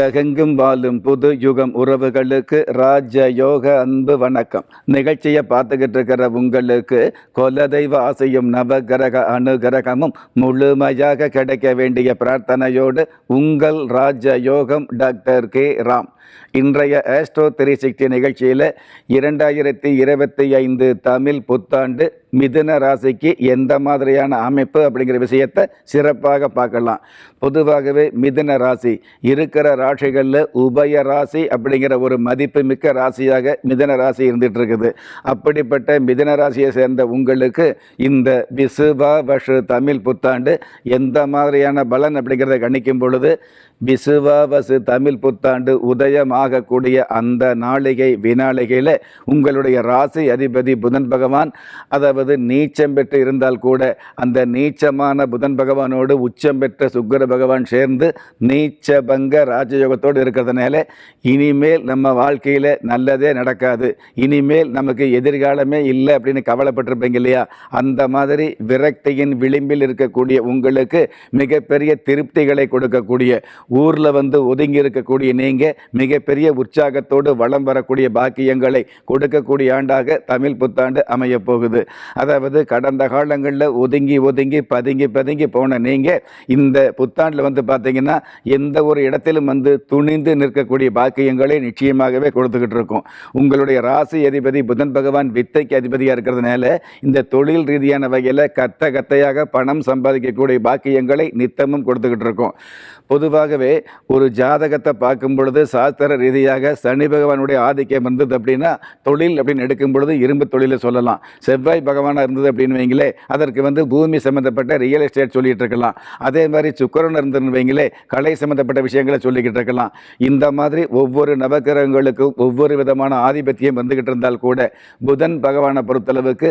உலகெங்கும் வாழும் புது யுகம் உறவுகளுக்கு ராஜ யோக அன்பு வணக்கம். நிகழ்ச்சியை பார்த்துக்கிட்டு இருக்கிற உங்களுக்கு குலதெய்வ ஆசையும் நவகிரக அனுகிரகமும் முழுமையாக கிடைக்க வேண்டிய பிரார்த்தனையோடு உங்கள் ராஜ யோகம் டாக்டர் கே. ராம். இன்றைய ஆஸ்ட்ரோ த்ரீ சிக்ஸ்டி நிகழ்ச்சியில் இரண்டாயிரத்தி இருபத்தி ஐந்து தமிழ் புத்தாண்டு மிதுன ராசிக்கு எந்த மாதிரியான அமைப்பு அப்படிங்கிற விஷயத்தை சிறப்பாக பார்க்கலாம். பொதுவாகவே மிதுன ராசி இருக்கிற ராசிகளில் உபய ராசி அப்படிங்கிற ஒரு மதிப்புமிக்க ராசியாக மிதுன ராசி இருந்துட்டு இருக்குது அப்படிப்பட்ட மிதுன ராசியை சேர்ந்த உங்களுக்கு இந்த விசுவா வஷு தமிழ் புத்தாண்டு எந்த மாதிரியான பலன் அப்படிங்கிறத கணிக்கும் பொழுது விசுவாவசு தமிழ் புத்தாண்டு உதயமாகக்கூடிய அந்த நாளிகை வினாளிகையில் உங்களுடைய ராசி அதிபதி புதன் பகவான் அதாவது நீச்சம் பெற்று இருந்தால் கூட அந்த நீச்சமான புதன் பகவானோடு உச்சம் பெற்ற சுக்கிர பகவான் சேர்ந்து நீச்சபங்க ராஜயோகத்தோடு இருக்கிறதுனால இனிமேல் நம்ம வாழ்க்கையில் நல்லதே நடக்காது. இனிமேல் நமக்கு எதிர்காலமே இல்லை அப்படின்னு கவலைப்பட்டிருப்பீங்க இல்லையா? அந்த மாதிரி விரக்தியின் விளிம்பில் இருக்கக்கூடிய உங்களுக்கு மிகப்பெரிய திருப்திகளை கொடுக்கக்கூடிய ஊரில் வந்து ஒதுங்கி இருக்கக்கூடிய நீங்கள் மிகப்பெரிய உற்சாகத்தோடு வளம் வரக்கூடிய பாக்கியங்களை கொடுக்கக்கூடிய ஆண்டாக தமிழ் புத்தாண்டு அமையப் போகுது. அதாவது கடந்த காலங்களில் ஒதுங்கி ஒதுங்கி பதுங்கி பதுங்கி போன நீங்கள் இந்த புத்தாண்டில் வந்து பார்த்தீங்கன்னா எந்த ஒரு இடத்திலும் வந்து துணிந்து நிற்கக்கூடிய பாக்கியங்களை நிச்சயமாகவே கொடுத்துக்கிட்டு இருக்கும். உங்களுடைய ராசி அதிபதி புதன் பகவான் வித்தைக்கு அதிபதியாக இருக்கிறதுனால இந்த தொழில் ரீதியான வகையில் கத்த கத்தையாக பணம் சம்பாதிக்கக்கூடிய பாக்கியங்களை நித்தமும் கொடுத்துக்கிட்டு இருக்கும். பொதுவாகவே ஒரு ஜாதகத்தை பார்க்கும் பொழுது சாஸ்திர ரீதியாக சனி பகவானுடைய ஆதிக்கம் இருந்தது அப்படின்னா தொழில் அப்படின்னு எடுக்கும் பொழுது இரும்பு தொழிலை சொல்லலாம். செவ்வாய் பகவானாக இருந்தது அப்படின்னு வைங்களே அதற்கு வந்து பூமி சம்மந்தப்பட்ட ரியல் எஸ்டேட் சொல்லிட்டு இருக்கலாம். அதே மாதிரி சுக்கரன் இருந்ததுன்னு வைங்களே கலை சம்மந்தப்பட்ட விஷயங்களை சொல்லிக்கிட்டு இருக்கலாம். இந்த மாதிரி ஒவ்வொரு நவக்கிரகங்களுக்கும் ஒவ்வொரு விதமான ஆதிபத்தியம் வந்துகிட்டு இருந்தால் கூட புதன் பகவானை பொறுத்தளவுக்கு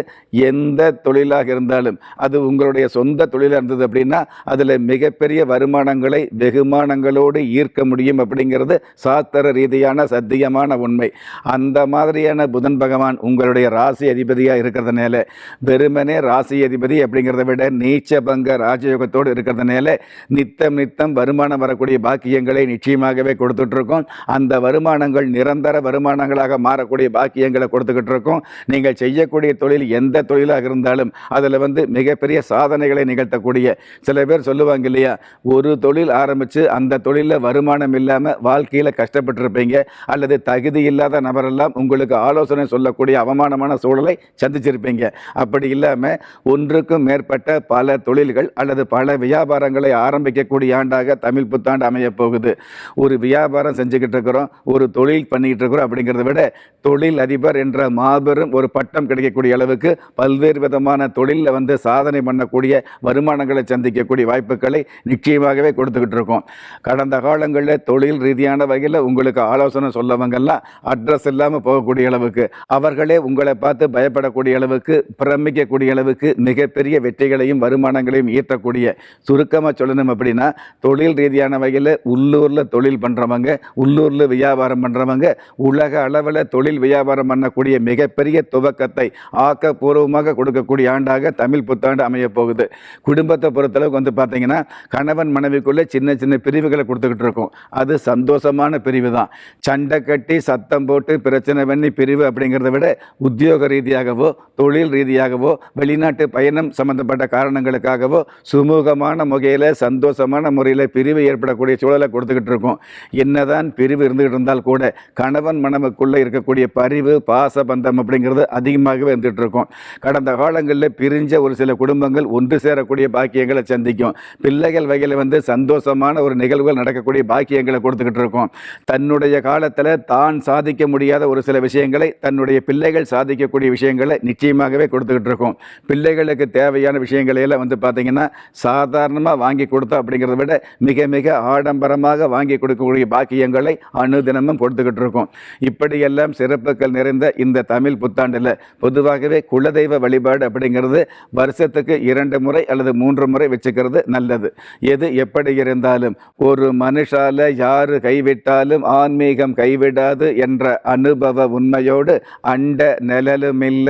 எந்த தொழிலாக இருந்தாலும் அது உங்களுடைய சொந்த தொழிலாக இருந்தது அப்படின்னா அதில் மிகப்பெரிய வருமானங்களை வெகுமானங்களோடு ஈர்க்க முடியும் அப்படிங்கிறது சாஸ்திர ரீதியான சத்தியமான உண்மை. அந்த மாதிரியான புதன் பகவான் உங்களுடைய ராசி அதிபதியாக இருக்கிறதுனால வெறுமனே ராசி அதிபதி அப்படிங்கிறத விட நீச்சபங்க ராஜயோகத்தோடு இருக்கிறதுனால நித்தம் நித்தம் வருமானம் வரக்கூடிய பாக்கியங்களை நிச்சயமாகவே கொடுத்துட்ருக்கோம். அந்த வருமானங்கள் நிரந்தர வருமானங்களாக மாறக்கூடிய பாக்கியங்களை கொடுத்துக்கிட்டு இருக்கோம் நீங்கள் செய்யக்கூடிய தொழில் எந்த தொழிலாக இருந்தாலும் அதில் வந்து மிகப்பெரிய சாதனைகளை நிகழ்த்தக்கூடிய சில பேர் சொல்லுவாங்க இல்லையா ஒரு தொழில் ஆரம்பித்து அந்த தொழிலில் வருமானம் இல்லாமல் வாழ்க்கையில் கஷ்டப்பட்டிருப்பீங்க. அல்லது தகுதி இல்லாத நபரெல்லாம் உங்களுக்கு ஆலோசனை சொல்லக்கூடிய அவமானமான சூழலை சந்திச்சிருப்பீங்க. அப்படி இல்லாமல் ஒன்றுக்கும் மேற்பட்ட பல தொழில்கள் அல்லது பல வியாபாரங்களை ஆரம்பிக்கக்கூடிய ஆண்டாக தமிழ் புத்தாண்டு அமையப் போகுது. ஒரு வியாபாரம் செஞ்சுக்கிட்டு இருக்கிறோம் ஒரு தொழில் பண்ணிக்கிட்டு இருக்கிறோம் அப்படிங்கிறத விட தொழில் அதிபர் என்ற மாபெரும் ஒரு பட்டம் கிடைக்கக்கூடிய அளவுக்கு பல்வேறு விதமான தொழிலில் வந்து சாதனை பண்ணக்கூடிய வருமானங்களை சந்திக்கக்கூடிய வாய்ப்புகளை நிச்சயமாகவே கொடுத்துக்கிட்டு இருக்கோம். கடந்த காலங்களில் தொழில் ரீதியான வகையில் உங்களுக்கு ஆலோசனை சொல்லவங்கெல்லாம் அட்ரஸ் இல்லாமல் போகக்கூடிய அளவுக்கு அவர்களே உங்களை பார்த்து பயப்படக்கூடிய அளவுக்கு பிரமிக்கக்கூடிய அளவுக்கு மிகப்பெரிய வெற்றிகளையும் வருமானங்களையும் ஈட்டக்கூடிய சுருக்கமாக சொல்லணும் அப்படின்னா தொழில் ரீதியான வகையில் உள்ளூரில் தொழில் பண்ணுறவங்க உள்ளூரில் வியாபாரம் பண்ணுறவங்க உலக அளவில் தொழில் வியாபாரம் பண்ணக்கூடிய மிகப்பெரிய துவக்கத்தை ஆக்கப்பூர்வமாக கொடுக்கக்கூடிய ஆண்டாக தமிழ் புத்தாண்டு அமையப் போகுது. குடும்பத்தை பொறுத்தளவுக்கு வந்து பார்த்தீங்கன்னா கணவன் மனைவிக்குள்ளே சின்ன சின்ன பிரிவுகளை கொடுத்துக்கிட்டு இருக்கும். அது சந்தோஷமான பிரிவு தான். சண்டை கட்டி சத்தம் போட்டு பிரச்சனை பண்ணி பிரிவு அப்படிங்கிறத விட உத்தியோக ரீதியாகவோ தொழில் ரீதியாகவோ வெளிநாட்டு பயணம் சம்பந்தப்பட்ட காரணங்களுக்காகவோ சுமூகமான முகையில் சந்தோஷமான முறையில் பிரிவு ஏற்படக்கூடிய சூழலை கொடுத்துக்கிட்டு இருக்கோம். என்னதான் பிரிவு இருந்துகிட்டு இருந்தால் கூட கணவன் மனமுக்குள்ளே இருக்கக்கூடிய பரிவு பாச பந்தம் அப்படிங்கிறது அதிகமாகவே இருந்துகிட்டு இருக்கும். கடந்த காலங்களில் பிரிஞ்ச ஒரு சில குடும்பங்கள் ஒன்று சேரக்கூடிய பாக்கியங்களை சந்திக்கும். பிள்ளைகள் வகையில் வந்து சந்தோஷமான ஒரு நிகழ்வுகள் நடக்கக்கூடிய பாக்கியங்களை கொடுத்துக்கிட்டு இருக்கோம். தன்னுடைய காலத்தில் தான் சாதிக்க முடியாத ஒரு சில விஷயங்களை தன்னுடைய பிள்ளைகள் சாதிக்கக்கூடிய விஷயங்களை நிச்சயமாகவே கொடுத்துக்கிட்டு இருக்கோம் பிள்ளைகளுக்கு தேவையான விஷயங்களையெல்லாம் வந்து பார்த்திங்கன்னா சாதாரணமாக வாங்கி கொடுத்தோம் அப்படிங்கிறத விட மிக மிக ஆடம்பரமாக வாங்கி கொடுக்கக்கூடிய பாக்கியங்களை அனுதினமும் கொடுத்துக்கிட்டு இருக்கோம் இப்படியெல்லாம் சிறப்புகள் நிறைந்த இந்த தமிழ் புத்தாண்டில் பொதுவாகவே குலதெய்வ வழிபாடு அப்படிங்கிறது வருஷத்துக்கு இரண்டு முறை அல்லது மூன்று முறை வச்சுக்கிறது நல்லது. எது எப்படி இருந்தாலும் ஒரு மனுஷால யாரு கைவிட்டாலும் ஆன்மீகம் கைவிடாது என்ற அனுபவ உண்மையோடு அண்ட நிழலுமில்ல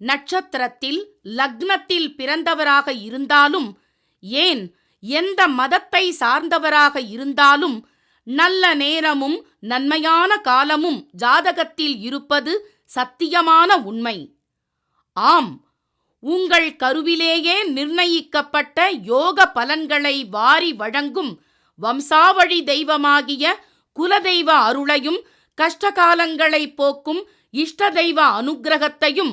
நட்சத்திரத்தில் லக்னத்தில் பிறந்தவராக இருந்தாலும் ஏன் எந்த மதத்தை சார்ந்தவராக இருந்தாலும் நல்ல நேரமும் நன்மையான காலமும் ஜாதகத்தில் இருப்பது சத்தியமான உண்மை. ஆம் உங்கள் கருவிலேயே நிர்ணயிக்கப்பட்ட யோக பலன்களை வாரி வழங்கும் வம்சாவழி தெய்வமாகிய குலதெய்வ அருளையும் கஷ்டகாலங்களை போக்கும் இஷ்ட தெய்வ அனுக்கிரகத்தையும்